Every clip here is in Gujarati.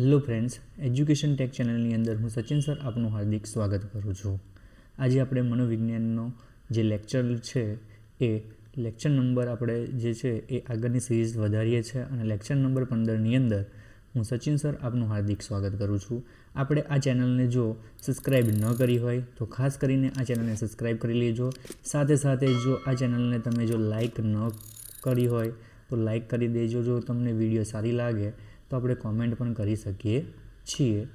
હેલો ફ્રેન્ડ્સ, એજ્યુકેશન ટેક ચેનલની અંદર હું સચિન સર આપનું હાર્દિક સ્વાગત કરું છું. આજે આપણે મનોવિજ્ઞાનનો જે લેક્ચર છે એ લેક્ચર નંબર આપણે જે છે એ આગળની સિરીઝ વધારીએ છીએ અને લેક્ચર નંબર પંદરની અંદર હું સચિન સર આપનું હાર્દિક સ્વાગત કરું છું. આપણે આ ચેનલને જો સબસ્ક્રાઇબ ન કરી હોય તો ખાસ કરીને આ ચેનલને સબસ્ક્રાઈબ કરી લેજો. સાથે સાથે જો આ ચેનલને તમે જો લાઇક ન કરી હોય તો લાઇક કરી દેજો જો તમને વીડિયો સારી લાગે તો આપણે કોમેન્ટ પણ કરી શકીએ છીએ.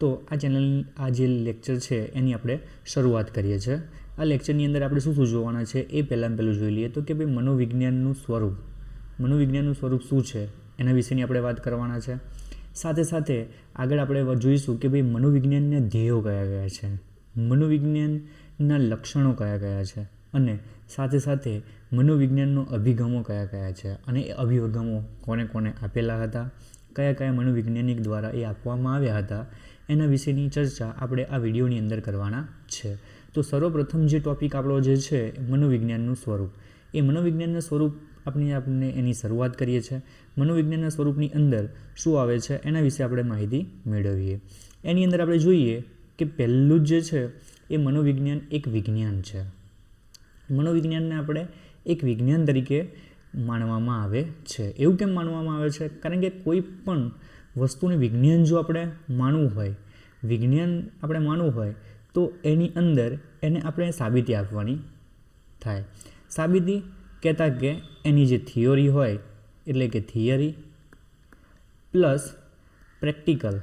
તો આ ચેનલ આ જે લેક્ચર છે, એની આપણે શરૂઆત કરીએ છીએ. આ લેક્ચરની અંદર આપણે શું શું જોવાના છે એ પહેલાં પહેલું જોઈ લઈએ. તો કે ભાઈ મનોવિજ્ઞાનનું સ્વરૂપ. મનોવિજ્ઞાનનું સ્વરૂપ શું છે? એના વિશેની આપણે વાત કરવાના છે. સાથે સાથે આગળ આપણે જોઈશું કે ભાઈ મનોવિજ્ઞાનના ધ્યેયો કયા કયા છે? મનોવિજ્ઞાનના લક્ષણો કયા કયા છે? અને સાથે સાથે મનોવિજ્ઞાનનો અભિગમો કયા કયા છે? અને એ અભિગમો કોને કોને આપેલા હતા? કયા કયા મનોવૈજ્ઞાનિક દ્વારા એ આપવામાં આવ્યા હતા, એના વિશેની ચર્ચા આપણે આ વિડીયોની અંદર કરવાના છે. તો સર્વપ્રથમ જે ટૉપિક આપણો જે છે, મનોવિજ્ઞાનનું સ્વરૂપ. એ મનોવિજ્ઞાનનું સ્વરૂપ આપણે આપણે એની શરૂઆત કરીએ છીએ. મનોવિજ્ઞાનના સ્વરૂપની અંદર શું આવે છે, એના વિશે આપણે માહિતી મેળવીએ. એની અંદર આપણે જોઈએ કે પહેલું જ જે છે, એ મનોવિજ્ઞાન એક વિજ્ઞાન છે. મનોવિજ્ઞાનને આપણે એક વિજ્ઞાન તરીકે માનવામાં આવે છે. એવું કેમ માનવામાં આવે છે? કારણ કે કોઈ પણ વસ્તુને વિજ્ઞાન જો આપણે માનવું હોય, વિજ્ઞાન આપણે માનવું હોય, તો એની અંદર એને આપણે સાબિતી આપવાની થાય. સાબિતી કહેતા કે એની જે થિયોરી હોય, એટલે કે થિયરી પ્લસ પ્રેક્ટિકલ,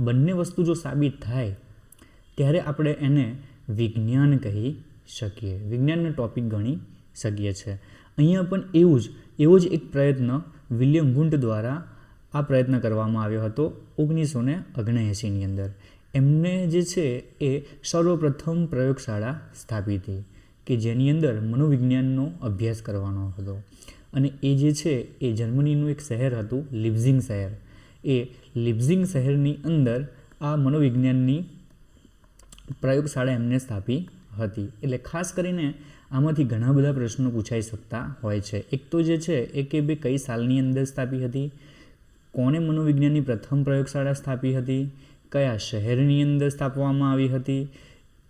બંને વસ્તુ જો સાબિત થાય, ત્યારે આપણે એને વિજ્ઞાન કહી શકીએ. વિજ્ઞાનનો ટોપિક ગણી શકીએ છીએ. અહીંયા પણ એવું જ, એવો જ એક પ્રયત્ન વિલિયમ ગુંટ દ્વારા આ પ્રયત્ન કરવામાં આવ્યો હતો ઓગણીસો ને ઓગણએંસીની અંદર. એમને જે છે એ સર્વપ્રથમ પ્રયોગશાળા સ્થાપી હતી, કે જેની અંદર મનોવિજ્ઞાનનો અભ્યાસ કરવાનો હતો. અને એ જે છે એ જર્મનીનું એક શહેર હતું, લિપ્ઝિંગ શહેર. એ લિપ્ઝિંગ શહેરની અંદર આ મનોવિજ્ઞાનની પ્રયોગશાળા એમને સ્થાપી હતી. એટલે ખાસ કરીને આમાંથી ઘણા બધા પ્રશ્નો પૂછાઈ શકતા હોય છે. એક તો જે છે એ કે બે કઈ સાલની અંદર સ્થાપી હતી? કોણે મનોવિજ્ઞાનની પ્રથમ પ્રયોગશાળા સ્થાપી હતી? કયા શહેરની અંદર સ્થાપવામાં આવી હતી?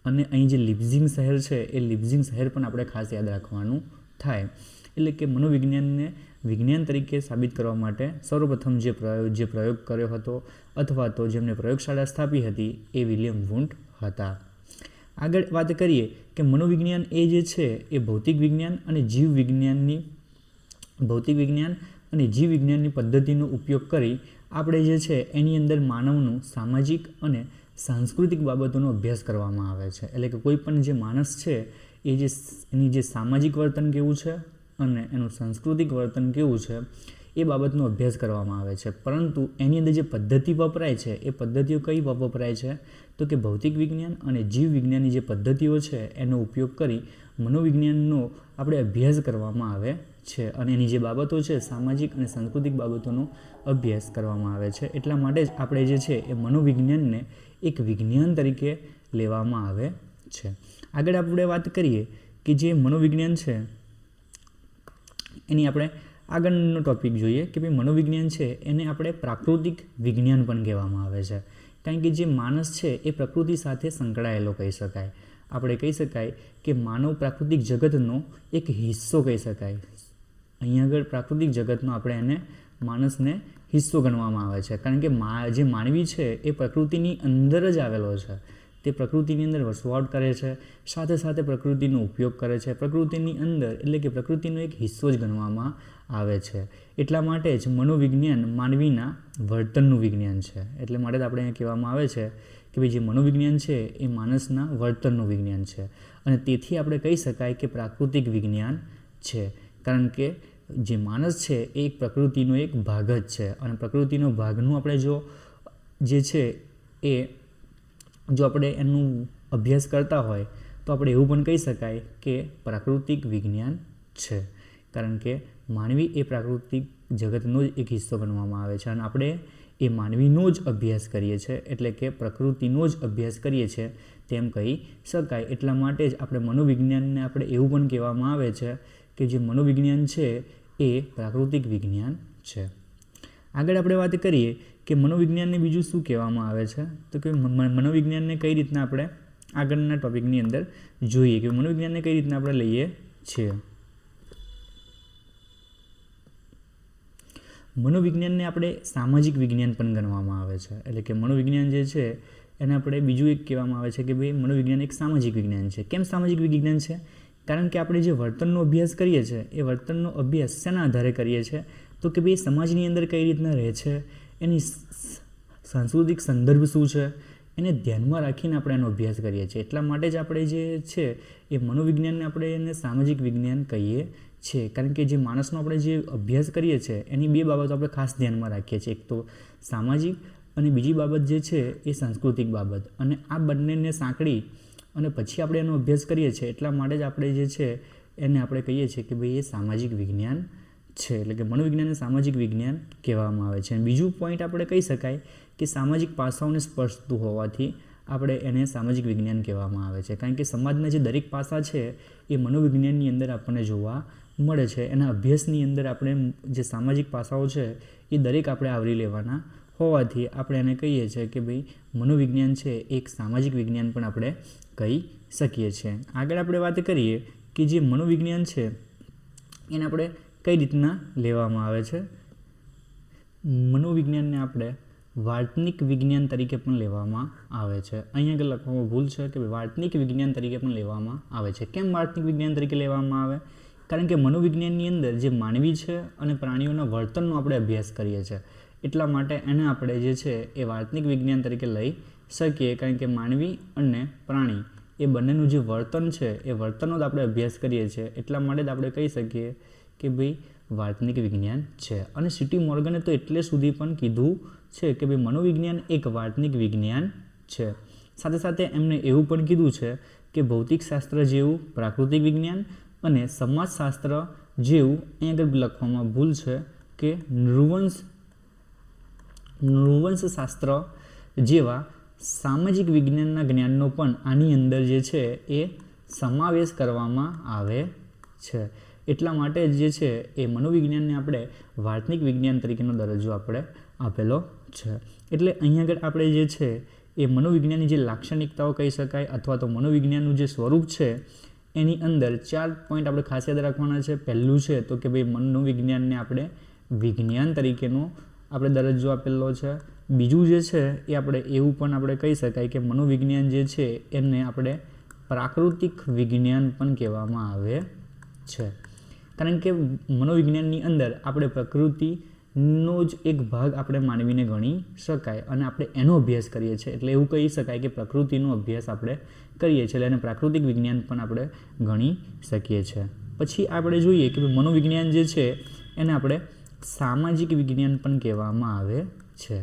અને અહીં જે લિપ્ઝિંગ શહેર છે એ લિપ્ઝિંગ શહેર પણ આપણે ખાસ યાદ રાખવાનું થાય. એટલે કે મનોવિજ્ઞાનને વિજ્ઞાન તરીકે સાબિત કરવા માટે સર્વપ્રથમ જે પ્રયોગ જે પ્રયોગ કર્યો હતો, અથવા તો જેમને પ્રયોગશાળા સ્થાપી હતી એ વિલિયમ વુન્ટ હતા. આગળ વાત કરીએ કે મનોવિજ્ઞાન એ જે છે એ ભૌતિક વિજ્ઞાન અને જીવ વિજ્ઞાનની, ભૌતિક વિજ્ઞાન અને જીવ વિજ્ઞાનની પદ્ધતિનો ઉપયોગ કરી આપણે જે છે એની અંદર માનવનું સામાજિક અને સાંસ્કૃતિક બાબતોનો અભ્યાસ કરવામાં આવે છે. એટલે કે કોઈ પણ જે માણસ છે એ જે એની જે સામાજિક વર્તન કેવું છે અને એનું સાંસ્કૃતિક વર્તન કેવું છે એ બાબતનો અભ્યાસ કરવામાં આવે છે. પરંતુ એની અંદર જે પદ્ધતિ વપરાય છે, એ પદ્ધતિઓ કઈ વપરાય છે? તો કે ભૌતિક વિજ્ઞાન અને જીવ વિજ્ઞાનની જે પદ્ધતિઓ છે, એનો ઉપયોગ કરી મનોવિજ્ઞાનનો આપણે અભ્યાસ કરવામાં આવે છે અને એની જે બાબતો છે, સામાજિક અને સાંસ્કૃતિક બાબતોનો અભ્યાસ કરવામાં આવે છે. એટલા માટે જ આપણે જે છે, એ મનોવિજ્ઞાનને એક વિજ્ઞાન તરીકે લેવામાં આવે છે. આગળ આપણે વાત કરીએ કે જે મનોવિજ્ઞાન છે, એની આપણે આગળનો ટોપિક જોઈએ કે ભાઈ મનોવિજ્ઞાન છે, એને આપણે પ્રાકૃતિક વિજ્ઞાન પણ કહેવામાં આવે છે. કારણ કે જે માણસ છે એ પ્રકૃતિ સાથે સંકળાયેલો કહી શકાય. આપણે કહી શકાય કે માનવ પ્રાકૃતિક જગતનો એક હિસ્સો કહી શકાય. અહીંયા આગળ પ્રાકૃતિક જગતનો આપણે એને માણસને હિસ્સો ગણવામાં આવે છે. કારણ કે મા, જે માનવી છે એ પ્રકૃતિની અંદર જ આવેલો છે. તે પ્રકૃતિની અંદર વસવાટ કરે છે, સાથે સાથે પ્રકૃતિનો ઉપયોગ કરે છે. પ્રકૃતિની અંદર એટલે કે પ્રકૃતિનો એક હિસ્સો જ ગણવામાં આવે છે. એટલા માટે જ મનોવિજ્ઞાન માનવીના વર્તનનું વિજ્ઞાન છે. એટલે માટે જ આપણે અહીંયા કહેવામાં આવે છે કે ભાઈ જે મનોવિજ્ઞાન છે એ માણસના વર્તનનું વિજ્ઞાન છે. અને તેથી આપણે કહી શકાય કે પ્રાકૃતિક વિજ્ઞાન છે. કારણ કે જે માણસ છે એ એક પ્રકૃતિનો એક ભાગ જ છે. અને પ્રકૃતિનો ભાગનું આપણે જો જે છે એ જો આપણે એનું અભ્યાસ કરતા હોય તો આપણે એવું પણ કહી શકાય કે પ્રાકૃતિક વિજ્ઞાન છે. કારણ કે માનવી એ પ્રાકૃતિક જગતનો જ એક હિસ્સો ગણવામાં આવે છે અને આપણે એ માનવીનો જ અભ્યાસ કરીએ છીએ, એટલે કે પ્રકૃતિનો જ અભ્યાસ કરીએ છીએ, તેમ કહી શકાય. એટલા માટે જ આપણે મનોવિજ્ઞાનને આપણે એવું પણ કહેવામાં આવે છે કે જે મનોવિજ્ઞાન છે એ પ્રાકૃતિક વિજ્ઞાન છે. આગળ આપણે વાત કરીએ કે મનોવિજ્ઞાનને બીજું શું કહેવામાં આવે છે? તો કે મનોવિજ્ઞાનને કઈ રીતના આપણે આગળના ટોપિકની અંદર જોઈએ? કે મનોવિજ્ઞાનને કઈ રીતના આપણે લઈએ છીએ? મનોવિજ્ઞાનને આપણે સામાજિક વિજ્ઞાન પણ ગણવામાં આવે છે. એટલે કે મનોવિજ્ઞાન જે છે, એને આપણે બીજું એક કહેવામાં આવે છે કે ભાઈ મનોવિજ્ઞાન એક સામાજિક વિજ્ઞાન છે. કેમ સામાજિક વિજ્ઞાન છે? કારણ કે આપણે જે વર્તનનો અભ્યાસ કરીએ છીએ એ વર્તનનો અભ્યાસ શેના આધારે કરીએ છીએ તો કે ભાઈ સમાજની અંદર કઈ રીતના રહે છે? એની સાંસ્કૃતિક સંદર્ભ શું છે? એને ધ્યાનમાં રાખીને આપણે એનો અભ્યાસ કરીએ છીએ. એટલા માટે જ આપણે જે છે, એ મનોવિજ્ઞાનને આપણે એને સામાજિક વિજ્ઞાન કહીએ. છીએ કારણ કે જે માણસનો આપણે જે અભ્યાસ કરીએ છીએ એની બે બાબતો આપણે ખાસ ધ્યાનમાં રાખીએ છીએ. એક તો સામાજિક અને બીજી બાબત જે છે, એ સાંસ્કૃતિક બાબત. અને આ બંનેને સાંકળી અને પછી આપણે એનો અભ્યાસ કરીએ છીએ, એટલા માટે જ આપણે જે છે, એને આપણે કહીએ છીએ કે ભાઈ એ સામાજિક વિજ્ઞાન છે. એટલે કે મનોવિજ્ઞાનને સામાજિક વિજ્ઞાન કહેવામાં આવે છે. અને બીજું પોઈન્ટ આપણે કહી શકાય કે સામાજિક પાસાઓને સ્પર્શતું હોવાથી આપણે એને સામાજિક વિજ્ઞાન કહેવામાં આવે છે. કારણ કે સમાજના જે દરેક પાસા છે, એ મનોવિજ્ઞાનની અંદર આપણને જોવા મળે છે. એના અભ્યાસની અંદર આપણે જે સામાજિક પાસાઓ છે, એ દરેક આપણે આવરી લેવાના હોવાથી આપણે એને કહીએ છીએ કે ભાઈ મનોવિજ્ઞાન છે, એક સામાજિક વિજ્ઞાન પણ આપણે કહી શકીએ છીએ. આગળ આપણે વાત કરીએ કે જે મનોવિજ્ઞાન છે, એને આપણે કઈ રીતના લેવામાં આવે છે? મનોવિજ્ઞાનને આપણે વાર્તનિક વિજ્ઞાન તરીકે પણ લેવામાં આવે છે. અહીંયા આગળ લખવામાં ભૂલ છે કે વાર્તનિક વિજ્ઞાન તરીકે પણ લેવામાં આવે છે. કેમ વાર્તનિક વિજ્ઞાન તરીકે લેવામાં આવે? કારણ કે મનોવિજ્ઞાનની અંદર જે માનવી છે અને પ્રાણીઓના વર્તનનો આપણે અભ્યાસ કરીએ છીએ, એટલા માટે એને આપણે જે છે એ વાર્તનિક વિજ્ઞાન તરીકે લઈ શકીએ. કારણ કે માનવી અને પ્રાણી એ બંનેનું જે વર્તન છે, એ વર્તનનો જ આપણે અભ્યાસ કરીએ છીએ. એટલા માટે જ આપણે કહી શકીએ કે ભાઈ વાર્તનિક વિજ્ઞાન છે. અને સિટી મોર્ગને તો એટલે સુધી પણ કીધું છે કે ભાઈ, મનોવિજ્ઞાન એક વાર્તનિક વિજ્ઞાન છે. સાથે સાથે એમને એવું પણ કીધું છે કે ભૌતિકશાસ્ત્ર જેવું પ્રાકૃતિક વિજ્ઞાન અને સમાજશાસ્ત્ર જેવું અહીં આગળ લખવામાં ભૂલ છે કે નૃવંશ, નૃવંશશાસ્ત્ર જેવા સામાજિક વિજ્ઞાનના જ્ઞાનનો પણ આની અંદર જે છે એ સમાવેશ કરવામાં આવે છે. એટલા માટે જે છે એ મનોવિજ્ઞાનને આપણે વાર્તનિક વિજ્ઞાન તરીકેનો દરજ્જો આપણે આપેલો છે. એટલે અહીંયા આગળ આપણે જે છે એ મનોવિજ્ઞાનની જે લાક્ષણિકતાઓ કહી શકાય અથવા તો મનોવિજ્ઞાનનું જે સ્વરૂપ છે એની અંદર ચાર પોઈન્ટ આપણે ખાસ યાદ રાખવાના છે. પહેલું છે તો કે ભાઈ મનોવિજ્ઞાનને આપણે વિજ્ઞાન તરીકેનો આપણે દરજ્જો આપેલો છે. બીજું જે છે એ આપણે એવું પણ આપણે કહી શકાય કે મનોવિજ્ઞાન જે છે એને આપણે પ્રાકૃતિક વિજ્ઞાન પણ કહેવામાં આવે છે. કારણ કે મનોવિજ્ઞાનની અંદર આપણે પ્રકૃતિનો જ એક ભાગ આપણે માનવીને ગણી શકાય અને આપણે એનો અભ્યાસ કરીએ છીએ. એટલે એવું કહી શકાય કે પ્રકૃતિનો અભ્યાસ આપણે કરીએ છીએ એટલે એને પ્રાકૃતિક વિજ્ઞાન પણ આપણે ગણી શકીએ છીએ. પછી આપણે જોઈએ કે મનોવિજ્ઞાન જે છે, એને આપણે સામાજિક વિજ્ઞાન પણ કહેવામાં આવે છે.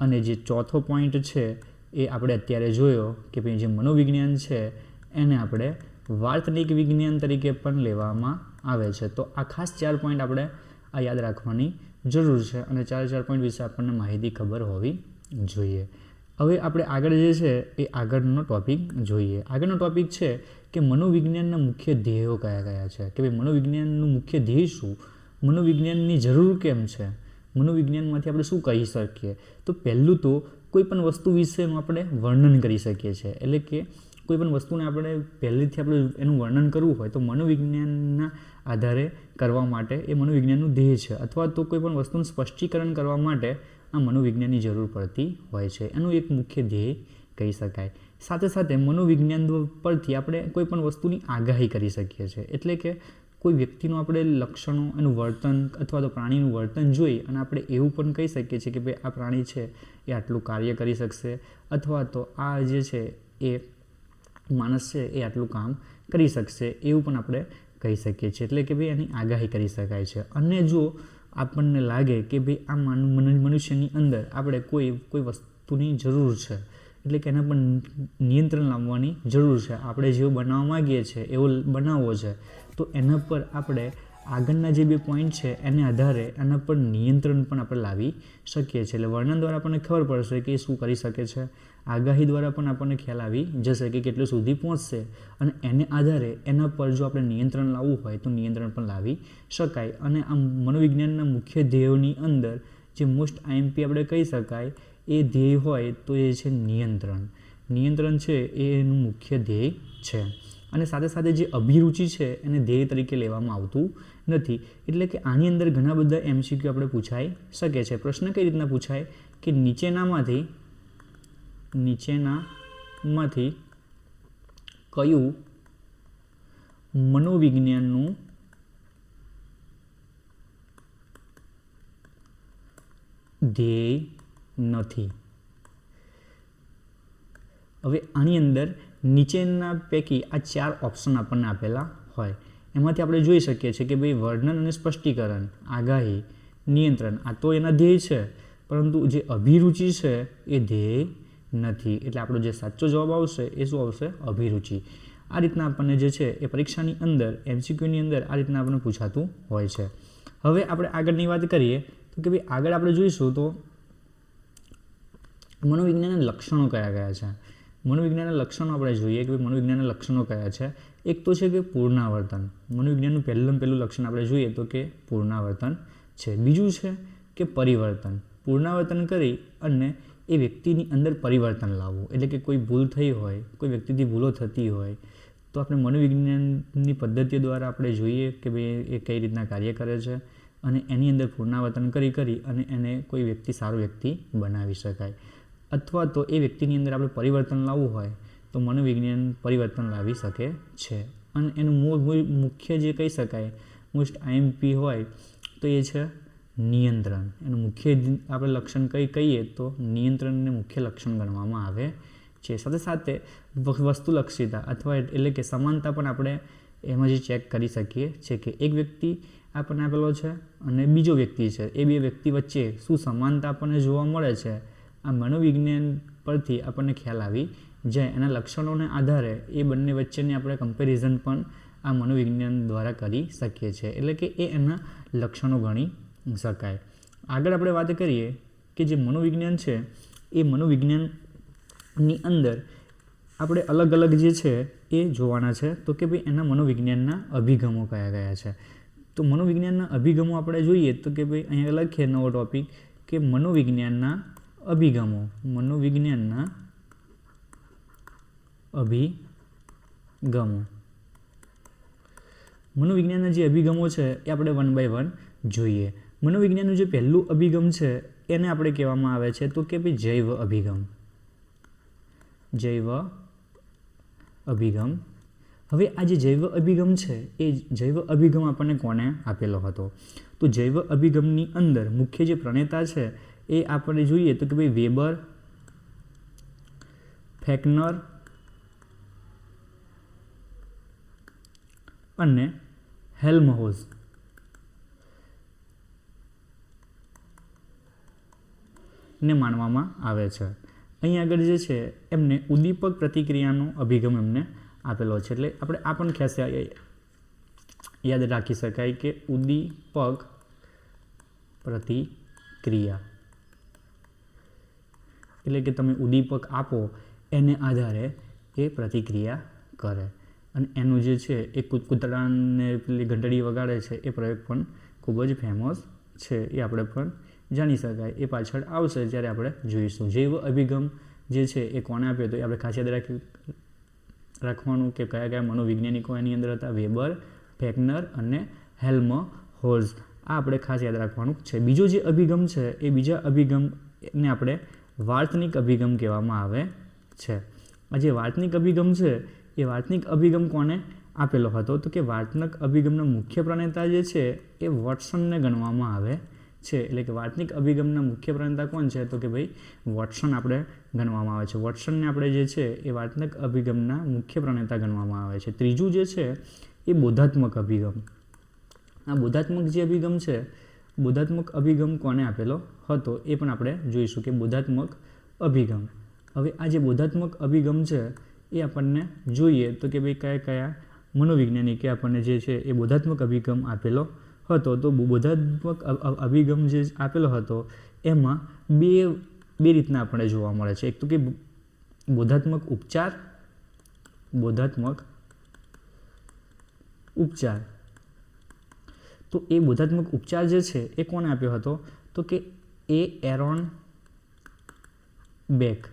અને જે ચોથો પોઈન્ટ છે એ આપણે અત્યારે જોયો કે ભાઈ જે મનોવિજ્ઞાન છે, એને આપણે વાર્તનિક વિજ્ઞાન તરીકે પણ લેવામાં આવે છે. તો આ ખાસ ચાર પોઈન્ટ આપણે આ યાદ રાખવાની જરૂર છે અને ચાર ચાર પોઈન્ટ વિશે આપણને માહિતી ખબર હોવી જોઈએ. હવે આપણે આગળ જે છે એ આગળનો ટોપિક જોઈએ. આગળનો ટોપિક છે કે મનોવિજ્ઞાનના મુખ્ય ધ્યેયો કયા કયા છે? કે ભાઈ મનોવિજ્ઞાનનું મુખ્ય ધ્યેય શું? મનોવિજ્ઞાનની જરૂર કેમ છે? મનોવિજ્ઞાનમાંથી આપણે શું કહી શકીએ? તો પહેલું તો કોઈ પણ વસ્તુ વિશેનું આપણે વર્ણન કરી શકીએ છીએ. એટલે કે કોઈ પણ વસ્તુને આપણે પહેલેથી આપણે એનું વર્ણન કરવું હોય તો મનોવિજ્ઞાનના આધારે કરવા માટે એ મનોવિજ્ઞાનનું ધ્યેય છે. અથવા તો કોઈ પણ વસ્તુનું સ્પષ્ટીકરણ કરવા માટે આ મનોવિજ્ઞાનની જરૂર પડતી હોય છે. એનું એક મુખ્ય ધ્યેય કહી શકાય. સાથે સાથે મનોવિજ્ઞાન પરથી આપણે કોઈ પણ વસ્તુની આગાહી કરી શકીએ છીએ. એટલે કે કોઈ વ્યક્તિનું આપણે લક્ષણો, એનું વર્તન અથવા તો પ્રાણીનું વર્તન જોઈ અને આપણે એવું પણ કહી શકીએ છીએ કે ભાઈ આ પ્રાણી છે, એ આટલું કાર્ય કરી શકશે. અથવા તો આ જે છે એ માણસ છે એ આટલું કામ કરી શકશે એવું પણ આપણે કહી શકીએ છીએ. એટલે કે ભાઈ એની આગાહી કરી શકાય છે. અને જો આપણને લાગે કે ભાઈ આ મનુષ્યની અંદર આપણે કોઈ કોઈ વસ્તુની જરૂર છે, એટલે કે એના પર નિયંત્રણ લાવવાની જરૂર છે, આપણે જેવો બનાવવા માગીએ છીએ, એવો બનાવવો છે, તો એના પર આપણે આગળના જે બે પોઈન્ટ છે એને આધારે એના પર નિયંત્રણ પણ આપણે લાવી શકીએ છીએ. એટલે વર્ણન દ્વારા આપણને ખબર પડશે કે એ શું કરી શકે છે આગાહી દ્વારા પણ આપણને ખ્યાલ આવી જશે કે કેટલું સુધી પહોંચશે અને એને આધારે એના પર જો આપણે નિયંત્રણ લાવવું હોય તો નિયંત્રણ પણ લાવી શકાય. અને આ મનોવિજ્ઞાનના મુખ્ય ધ્યેયોની અંદર જે મોસ્ટ આઈએમપી આપણે કહી શકાય, એ ધ્યેય હોય તો એ છે નિયંત્રણ. નિયંત્રણ છે એ એનું મુખ્ય ધ્યેય છે. અને સાથે સાથે જે અભિરુચિ છે એને ધ્યેય તરીકે લેવામાં આવતું નથી. એટલે કે આની અંદર ઘણા બધા એમસીક્યુ આપણે પૂછાઈ શકે છે. પ્રશ્ન કઈ રીતના પૂછાય? કે નીચેનામાંથી નીચેનામાંથી કયું મનોવિજ્ઞાનનું ધ્યેય નથી? હવે આની અંદર નીચેના પૈકી આ ચાર ઓપ્શન આપણને આપેલા હોય. એમાંથી આપણે જોઈ શકીએ છીએ કે ભાઈ વર્ણન અને સ્પષ્ટીકરણ, આગાહી, નિયંત્રણ, આ તો એના ધ્યેય છે. પરંતુ જે અભિરુચિ છે એ ધ્યેય નથી. એટલે આપણો જે સાચો જવાબ આવશે એ શું આવશે? અભિરુચિ. આ રીતના આપણને જે છે એ પરીક્ષાની અંદર એમસીક્યુની અંદર આ રીતના આપણને પૂછાતું હોય છે. હવે આપણે આગળની વાત કરીએ તો કે ભાઈ આગળ આપણે જોઈશું તો મનોવિજ્ઞાનના લક્ષણો કયા કયા છે? મનોવિજ્ઞાનના લક્ષણો આપણે જોઈએ કે મનોવિજ્ઞાનના લક્ષણો કયા છે? એક તો છે કે પૂર્ણાવર્તન. મનોવિજ્ઞાનનું પહેલું પહેલું લક્ષણ આપણે જોઈએ તો કે પૂર્ણાવર્તન છે. બીજું છે કે પરિવર્તન. પૂર્ણાવર્તન કરી અને એ વ્યક્તિની અંદર પરિવર્તન લાવવું. એટલે કે કોઈ ભૂલ થઈ હોય, કોઈ વ્યક્તિથી ભૂલો થતી હોય, તો આપણે મનોવિજ્ઞાનની પદ્ધતિઓ દ્વારા આપણે જોઈએ કે ભાઈ એ કઈ રીતના કાર્ય કરે છે અને એની અંદર પુનરાવર્તન કરી કરી અને એને કોઈ વ્યક્તિ સારો વ્યક્તિ બનાવી શકાય. અથવા તો એ વ્યક્તિની અંદર આપણે પરિવર્તન લાવવું હોય, તો મનોવિજ્ઞાન પરિવર્તન લાવી શકે છે. અને એનું મુખ્ય જે કહી શકાય મોસ્ટ આઈએમપી હોય, તો એ છે નિયંત્રણ. એનું મુખ્ય આપણે લક્ષણ કઈ કહીએ તો નિયંત્રણને મુખ્ય લક્ષણ ગણવામાં આવે છે. સાથે સાથે વસ્તુલક્ષિતા અથવા એટલે કે સમાનતા પણ આપણે એમાં જે ચેક કરી શકીએ છીએ કે એક વ્યક્તિ આપણને આપેલો છે અને બીજો વ્યક્તિ છે. એ બે વ્યક્તિ વચ્ચે શું સમાનતા આપણને જોવા મળે છે? આ મનોવિજ્ઞાન પરથી આપણને ખ્યાલ આવી જાય. એના લક્ષણોને આધારે એ બંને વચ્ચેની આપણે કમ્પેરિઝન પણ આ મનોવિજ્ઞાન દ્વારા કરી શકીએ છીએ એટલે કે એ એના લક્ષણો ગણી શકાય. આગળ આપણે વાત કરીએ કે જે મનોવિજ્ઞાન છે, એ મનોવિજ્ઞાનની અંદર આપણે અલગ અલગ જે છે એ જોવાના છે. તો કે ભાઈ એના મનોવિજ્ઞાનના અભિગમો કયા કયા છે? તો મનોવિજ્ઞાનના અભિગમો આપણે જોઈએ તો કે ભાઈ અહીંયા છે નવો ટોપિક કે મનોવિજ્ઞાનના અભિગમો. મનોવિજ્ઞાનના અભિગમો. મનોવિજ્ઞાનના જે અભિગમો છે એ આપણે વન બાય વન જોઈએ. મનોવિજ્ઞાનનું જે પહેલું અભિગમ છે, એને આપણે કહેવામાં આવે છે તો કે ભાઈ જૈવ અભિગમ. જૈવ અભિગમ. હવે આ જે જૈવ અભિગમ છે, એ જૈવ અભિગમ આપણને કોને આપેલો હતો? તો જૈવ અભિગમની અંદર મુખ્ય જે પ્રણેતા છે, એ આપણે જોઈએ તો કે ભાઈ વેબર, ફેકનર અને હેલ્મહોઝ. ને માનવામાં આવે છે. અહીં આગળ જે છે, એમને ઉદ્દીપક પ્રતિક્રિયાનો અભિગમ એમને આપેલો છે. એટલે આપણે આ પણ ખ્યાસ યાદ રાખી શકાય કે ઉદ્દીપક પ્રતિક્રિયા એટલે કે તમે ઉદ્દીપક આપો, એને આધારે એ પ્રતિક્રિયા કરે. અને એનું જે છે, એ કૂતરાને પેલી ઘંટડી વગાડે છે, એ પ્રયોગ પણ ખૂબ જ ફેમસ છે. એ આપણે પણ જાણી શકાય, એ પાછળ આવશે જ્યારે આપણે જોઈશું. જૈવ અભિગમ જે છે એ કોને આપ્યો તો એ આપણે ખાસ યાદ રાખી રાખવાનું કે કયા કયા મનોવૈજ્ઞાનિકો એની અંદર હતા? વેબર, ફેકનર અને હેલ્મ હોર્ઝ. આ આપણે ખાસ યાદ રાખવાનું છે. બીજો જે અભિગમ છે એ બીજા અભિગમને આપણે વાર્તનિક અભિગમ કહેવામાં આવે છે. આ જે વાર્તનિક અભિગમ છે, એ વાર્તનિક અભિગમ કોને આપેલો હતો? તો કે વાર્તનિક અભિગમના મુખ્ય પ્રણેતા જે છે એ વોટસનને ગણવામાં આવે છે. એટલે કે વાર્તનિક અભિગમના મુખ્ય પ્રણેતા કોણ છે? તો કે ભાઈ, વોટસન આપણે ગણવામાં આવે છે. વોટસનને આપણે જે છે એ વાર્તનિક અભિગમના મુખ્ય પ્રણેતા ગણવામાં આવે છે. ત્રીજું જે છે એ બોધાત્મક અભિગમ. આ બોધાત્મક જે અભિગમ છે, બોધાત્મક અભિગમ કોને આપેલો હતો? એ પણ આપણે જોઈશું કે બોધાત્મક અભિગમ. હવે આ જે બોધાત્મક અભિગમ છે એ આપણને જોઈએ તો કે ભાઈ કયા કયા મનોવૈજ્ઞાનિકે આપણને જે છે એ બોધાત્મક અભિગમ આપેલો હતો, તો બોધાત્મક અભિગમ જે આપેલો હતો, એમાં બે બે રીતના આપણે જોવા મળે છે. એક તો કે બોધાત્મક ઉપચાર બોધાત્મક ઉપચાર. તો એ બોધાત્મક ઉપચાર જે છે, એ કોણે આપ્યો હતો? તો કે એ એરોન બેક.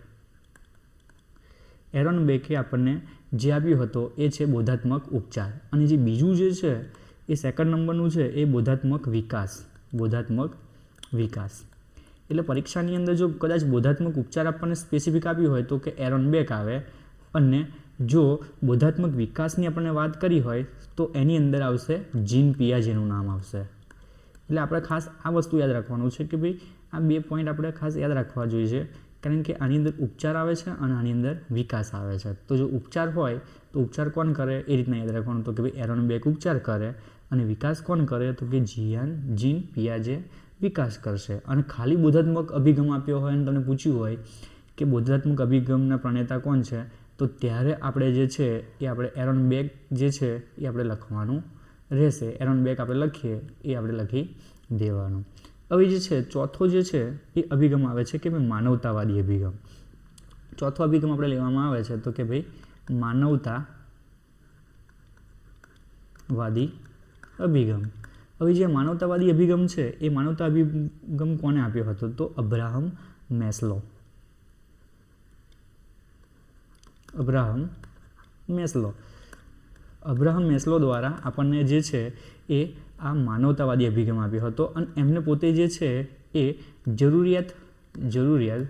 એરોન બેકે આપણને જે આપ્યો હતો, એ છે બોધાત્મક ઉપચાર. અને જે બીજું જે છે એ સેકન્ડ નંબરનું છે એ બોધાત્મક વિકાસ બોધાત્મક વિકાસ. એટલે પરીક્ષાની અંદર જો કદાચ બોધાત્મક ઉપચાર આપણને સ્પેસિફિક આપ્યું હોય તો કે એરોન બેક આવે અને જો બોધાત્મક વિકાસની આપણને વાત કરી હોય તો એની અંદર આવશે જીન પિયાજેનું નામ આવશે. એટલે આપણે ખાસ આ વસ્તુ યાદ રાખવાનું છે કે ભાઈ આ બે પોઈન્ટ આપણે ખાસ યાદ રાખવા જોઈએ કારણ કે આની અંદર ઉપચાર આવે છે અને આની અંદર વિકાસ આવે છે. તો જો ઉપચાર હોય તો ઉપચાર કોણ કરે એ રીતના યાદ રાખવાનું. તો કે ભાઈ એરોન બેક ઉપચાર કરે અને વિકાસ કોણ કરે તો કે જીયાન, જીન પિયાજે વિકાસ કરશે. અને ખાલી બોધાત્મક અભિગમ આપ્યો હોય અને તમને પૂછ્યું હોય કે બોધાત્મક અભિગમના પ્રણેતા કોણ છે, તો ત્યારે આપણે જે છે એ આપણે એરોન બેગ જે છે એ આપણે લખવાનું રહેશે. એરોન બેગ આપણે લખીએ, એ આપણે લખી દેવાનું. હવે જે છે, ચોથો જે છે એ અભિગમ આવે છે કે ભાઈ માનવતાવાદી અભિગમ. ચોથો અભિગમ આપણે લેવામાં આવે છે તો કે ભાઈ માનવતાવાદી અભિગમ. હવે જે માનવતાવાદી અભિગમ છે, એ માનવતા અભિગમ કોને આપ્યો હતો? તો Abraham Maslow. Abraham Maslow. Abraham Maslow દ્વારા આપણને જે છે, એ આ માનવતાવાદી અભિગમ આપ્યો હતો અને એમને પોતે જે છે, એ જરૂરિયાત જરૂરિયાત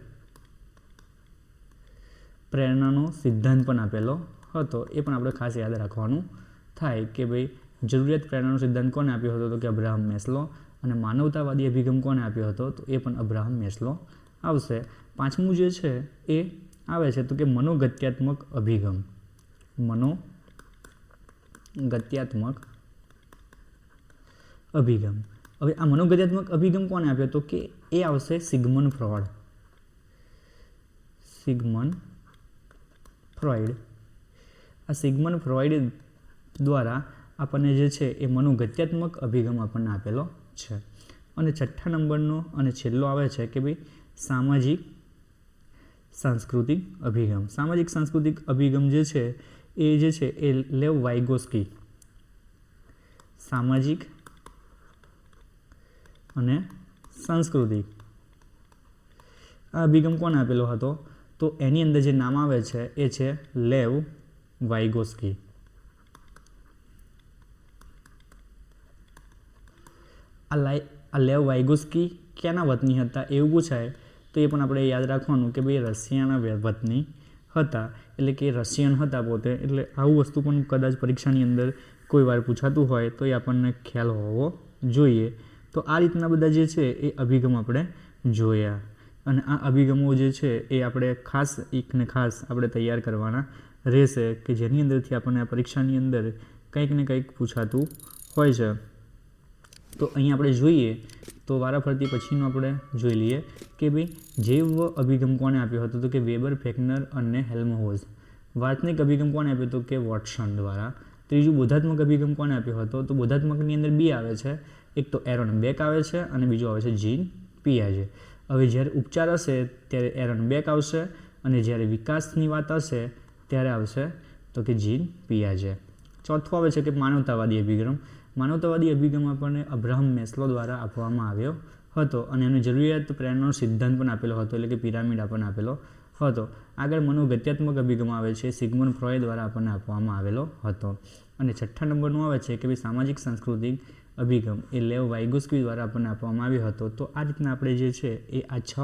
પ્રેરણાનો સિદ્ધાંત પણ આપેલો હતો. એ પણ આપણે ખાસ યાદ રાખવાનું થાય કે ભાઈ જરૂરિયાત પ્રેરણાનો સિદ્ધાંત કોને આપ્યો હતો? તો કે અબ્રાહમ મેસ્લો અને માનવતાવાદી અભિગમ કોને આપ્યો હતો? તો એ પણ અબ્રાહમ મેસ્લો. આવશે. પાંચમું જે છે એ આવે છે તો કે મનોગત્યાત્મક અભિગમ. મનોગત્યાત્મક અભિગમ. હવે આ મનોગત્યાત્મક અભિગમ કોને આપ્યો? તો કે એ આવશે સિગમન ફ્રોડ. Sigmund Freud. આ સિગમન ફ્રોઇડ દ્વારા આપણને જે છે એ મનોગત્યાત્મક અભિગમ આપણને આપેલો છે. અને છઠ્ઠા નંબરનો અને છેલ્લો આવે છે કે ભાઈ સામાજિક સાંસ્કૃતિક અભિગમ. સામાજિક સાંસ્કૃતિક અભિગમ જે છે એ જે છે એ લેવ વાઇગોસ્કી. સામાજિક અને સાંસ્કૃતિક. આ અભિગમ કોને આપેલો હતો? તો એની અંદર જે નામ આવે છે એ છે લેવ વાઇગોસ્કી. આ લાઈ આ લેવ વાઇગોસ્કી ક્યાંના વતની હતા એવું પૂછાય, તો એ પણ આપણે યાદ રાખવાનું કે ભાઈ રશિયાના વતની હતા. એટલે કે રશિયન હતા પોતે, એટલે આવું વસ્તુ પણ કદાચ પરીક્ષાની અંદર કોઈ વાર પૂછાતું હોય તો એ આપણને ખ્યાલ હોવો જોઈએ. તો આ રીતના બધા જે છે એ અભિગમ આપણે જોયા. અને આ અભિગમો જે છે એ આપણે ખાસ એકને ખાસ આપણે તૈયાર કરવાના રહેશે કે જેની અંદરથી આપણને આ પરીક્ષાની અંદર કંઈક ને કંઈક પૂછાતું હોય છે. તો અહીં આપણે જોઈએ, તો વારાફરતી પછીનું આપણે જોઈ લઈએ કે ભાઈ, જૈવ અભિગમ કોણે આપ્યો હતો તો કે વેબર, ફેકનર અને હેલ્મહોઝ. વાર્તનિક અભિગમ કોણે આપ્યો હતો કે વોટસન દ્વારા. ત્રીજું, બોધાત્મક અભિગમ કોણે આપ્યો હતો તો બોધાત્મકની અંદર બી આવે છે. એક તો એરોન બેક આવે છે અને બીજું આવે છે જીન પિયાજે. હવે જ્યારે ઉપચાર હશે ત્યારે એરોન બેક આવશે અને જ્યારે વિકાસની વાત હશે ત્યારે આવશે તો કે જીન પિયાજે. ચોથું આવે છે કે માનવતાવાદી અભિગમ. માનવતાવાદી અભિગમ આપણને અબ્રાહમ મેસ્લો દ્વારા આપવામાં આવ્યો હતો અને એનો જરૂરિયાત પ્રેરણાનો સિદ્ધાંત પણ આપેલો હતો, એટલે કે પિરામિડ આપણને આપેલો હતો. આગળ મનોગત્યાત્મક અભિગમ આવે છે, સિગમન ફ્રોય દ્વારા આપણને આપવામાં આવેલો હતો. અને છઠ્ઠા નંબરનું આવે છે કે ભાઈ સામાજિક, સાંસ્કૃતિક અભિગમ એ લેવ વાઇગોસ્કી દ્વારા આપણને આપવામાં આવ્યો હતો. તો આ રીતના આપણે જે છે એ આ છ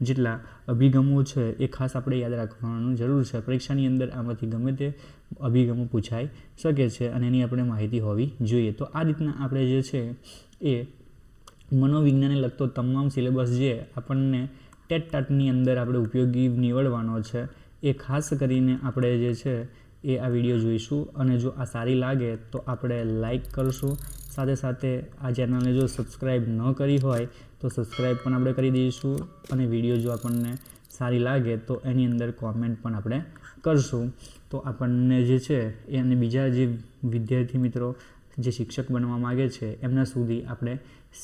જેટલા અભિગમો છે એ ખાસ આપણે યાદ રાખવાનું જરૂર છે. પરીક્ષાની અંદર આમાંથી ગમે તે અભિગમો પૂછાઈ શકે છે અને એની આપણે માહિતી હોવી જોઈએ. તો આ રીતના આપણે જે છે એ મનોવિજ્ઞાનને લગતો તમામ સિલેબસ જે આપણને ટેટ ટાટની અંદર આપણે ઉપયોગી નીવડવાનો છે એ ખાસ કરીને આપણે જે છે એ આ વીડિયો જોઈશું. અને જો આ સારી લાગે તો આપણે લાઈક કરશું સાથે સાથે આ ચેનલને જો સબસ્ક્રાઈબ ન કરી હોય, તો સબસ્ક્રાઈબ પણ આપણે કરી દઈશું અને વીડિયો જો આપણને સારી લાગે, તો એની અંદર કોમેન્ટ પણ આપણે કરશું. તો આપણને જે છે, એ અને બીજા જે વિદ્યાર્થી મિત્રો, જે શિક્ષક બનવા માગે છે, એમના સુધી આપણે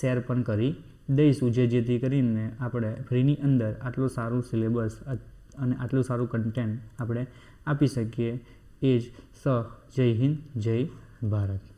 શેર પણ કરી દઈશું. જે જેથી કરીને આપણે ફ્રીની અંદર આટલું સારું સિલેબસ અને આટલું સારું કન્ટેન્ટ આપણે આપી શકીએ. એ જ સ, જય હિન્દ, જય ભારત.